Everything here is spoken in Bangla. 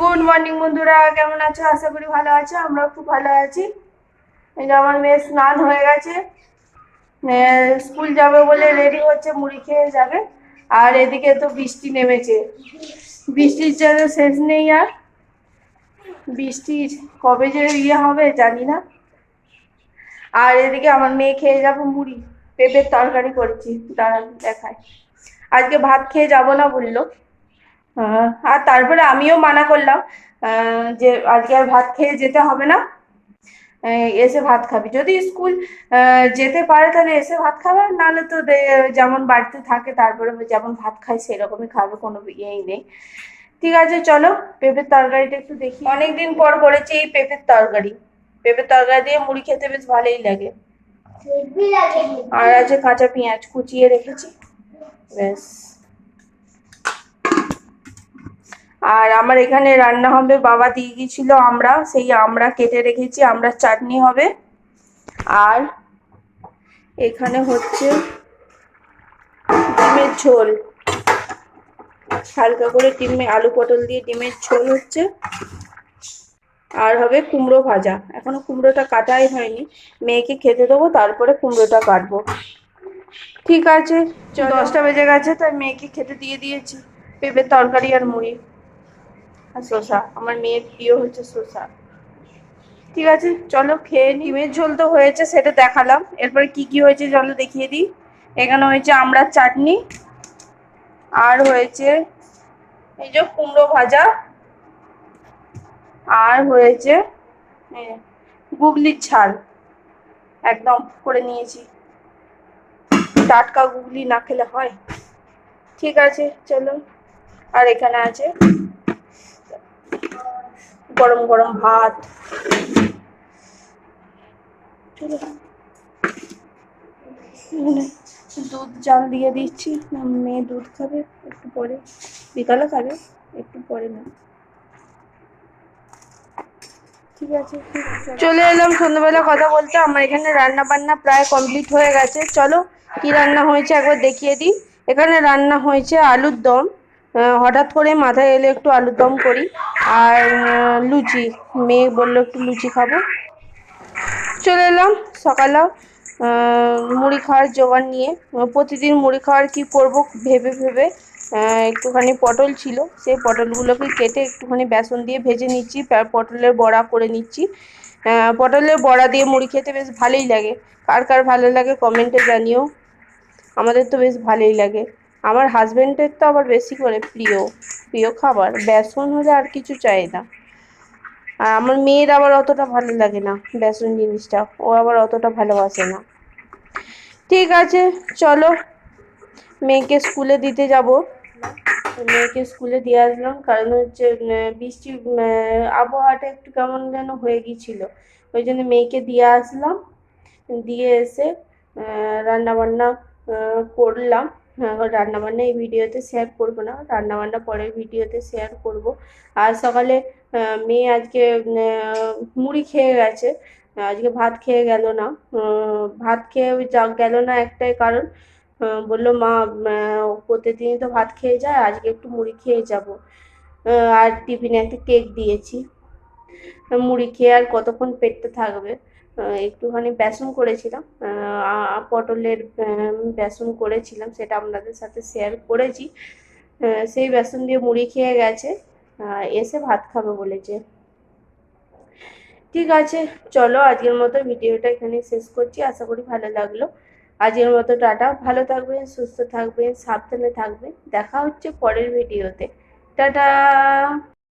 গুড মর্নিং বন্ধুরা, কেমন আছো? আশা করি ভালো আছো, আমরাও খুব ভালো আছি। এই যে আমার মেয়ে স্নান হয়ে গেছে। স্কুল যাবে বলে রেডি হচ্ছে, মুড়ি খেয়ে যাবে। আর এদিকে তো বৃষ্টি নেমেছে। বৃষ্টির যেন শেষ নেই আর। বৃষ্টি কবে যে ইয়ে হবে জানি না। আর এদিকে আমার মেয়ে খেয়ে যাবে মুড়ি, পেঁপের তরকারি করেছি, দাঁড়ান দেখায় আজকে ভাত খেয়ে যাব না বলল। আর তারপরে আমিও মানা করলাম যে আজকে আর ভাত খেয়ে যেতে হবে না। এসে ভাত খাবি। যদি স্কুল যেতে পারে তাহলে এসে ভাত খাবে নাহলে তো যেমন বাড়িতে থাকে তারপরে যেমন ভাত খায় সেরকমই খাবে কোনো ইয়েই নেই। ঠিক আছে চলো পেঁপের তরকারিটা একটু দেখি। অনেকদিন পর করেছি এই পেঁপের তরকারি। পেঁপের তরকারি দিয়ে মুড়ি খেতে বেশ ভালোই লাগে। আর আছে কাঁচা পেঁয়াজ কুচিয়ে রেখেছি। ব্যাস। আর আমার এখানে রান্না হবে বাবা দিয়ে গিয়েছিল আমরা সেই আমরা কেটে রেখেছি আমরা চাটনি হবে। আর এখানে হচ্ছে ডিমের ঝোল। হালকা করে ডিমে আলু পটল দিয়ে ডিমের ঝোল হচ্ছে। আর হবে কুমড়ো ভাজা। এখনও কুমড়োটা কাটাই হয়নি। মেয়েকে খেতে দেবো তারপরে কুমড়োটা কাটবো। ঠিক আছে চলো, দশটা বেজে গেছে তাই মেয়েকে খেতে দিয়ে দিয়েছি। পেঁপের তরকারি আর মুড়ি। আর শসা, আমার মেয়ের প্রিয় হচ্ছে শসা। ঠিক আছে, চলো খেয়ে নিই ডিমের ঝোল তো হয়েছে, সেটা দেখালাম। এরপরে কি কি হয়েছে চলো দেখিয়ে দিই। এখানে হয়েছে আমড়ার চাটনি, আর হয়েছে এই যে কুমড়ো ভাজা, আর হয়েছে গুগলির ঝাল একদম করে নিয়েছি। টাটকা গুগলি না খেলে হয়। ঠিক আছে, চলো। আর এখানে আছে গরম গরম ভাত। দুধ জাল দিয়ে দিচ্ছি। মেয়ে দুধ খাবে, একটু পরে। বিকালে খাবে, একটু পরে না। ঠিক আছে। চলে এলাম সন্ধ্যাবেলা কথা বলতে। আমার এখানে রান্না বান্না প্রায় কমপ্লিট হয়ে গেছে। চলো, কি রান্না হয়েছে একবার দেখিয়ে দিই। এখানে রান্না হয়েছে আলুর দম। হঠাৎ করে মাথায় এলে একটু আলুর দম করি। আর লুচি, মেয়ে বলল একটু লুচি খাব। চলে এলাম সকালে মুড়ি খাওয়ার জোগাড় নিয়ে। প্রতিদিন মুড়ি খাওয়ার কি করব ভেবে ভেবে একটুখানি পটল ছিল। সেই পটলগুলোকে কেটে একটুখানি বেসন দিয়ে ভেজে নিচ্ছি পটলের বড়া করে নিচ্ছি। পটলের বড়া দিয়ে মুড়ি খেতে বেশ ভালোই লাগে। কার কার ভালো লাগে কমেন্টে জানিও। আমাদের তো বেশ ভালোই লাগে। আমার হাজবেন্ডের তো আবার বেশি করে প্রিয় প্রিয় খাবার। বেসন হলে আর কিছু চাই না। আর আমার মেয়ের আবার অতটা ভালো লাগে না বেসন জিনিসটা। ও আবার অতটা ভালোবাসে না। ঠিক আছে, চলো। মেয়েকে স্কুলে দিতে যাব। মেয়েকে স্কুলে দিয়ে আসলাম। কারণ হচ্ছে বৃষ্টি আবহাওয়াটা একটু কেমন যেন হয়ে গিয়েছিল। ওই জন্য মেয়েকে দিয়ে আসলাম। দিয়ে এসে রান্না বান্না করলাম। রান্না বান্না এই ভিডিওতে শেয়ার করব না, রান্নাবান্না পরের ভিডিওতে শেয়ার করব। আর সকালে মেয়ে আজকে মুড়ি খেয়ে গেছে, আজকে ভাত খেয়ে গেল না। ভাত খেয়ে যা গেল না একটাই কারণ বলল, মা প্রতিদিনই তো ভাত খেয়ে যায়, আজকে একটু মুড়ি খেয়ে যাব। আর টিফিনে একটা কেক দিয়েছি। মুড়ি খেয়ে আর কতক্ষণ পেটটা থাকবে? একটুখানি বেসন করেছিলাম। পটলের বেসন করেছিলাম, সেটা আপনাদের সাথে শেয়ার করেছি। সেই বেসন দিয়ে মুড়ি খেয়ে গেছে। এসে ভাত খাবে বলেছে। ঠিক আছে, চলো আজকের মতো ভিডিওটা এখানে শেষ করছি। আশা করি ভালো লাগল। আজকের মতো টাটা। ভালো থাকবেন, সুস্থ থাকবেন, সাবধানে থাকবেন। দেখা হচ্ছে পরের ভিডিওতে। টাটা!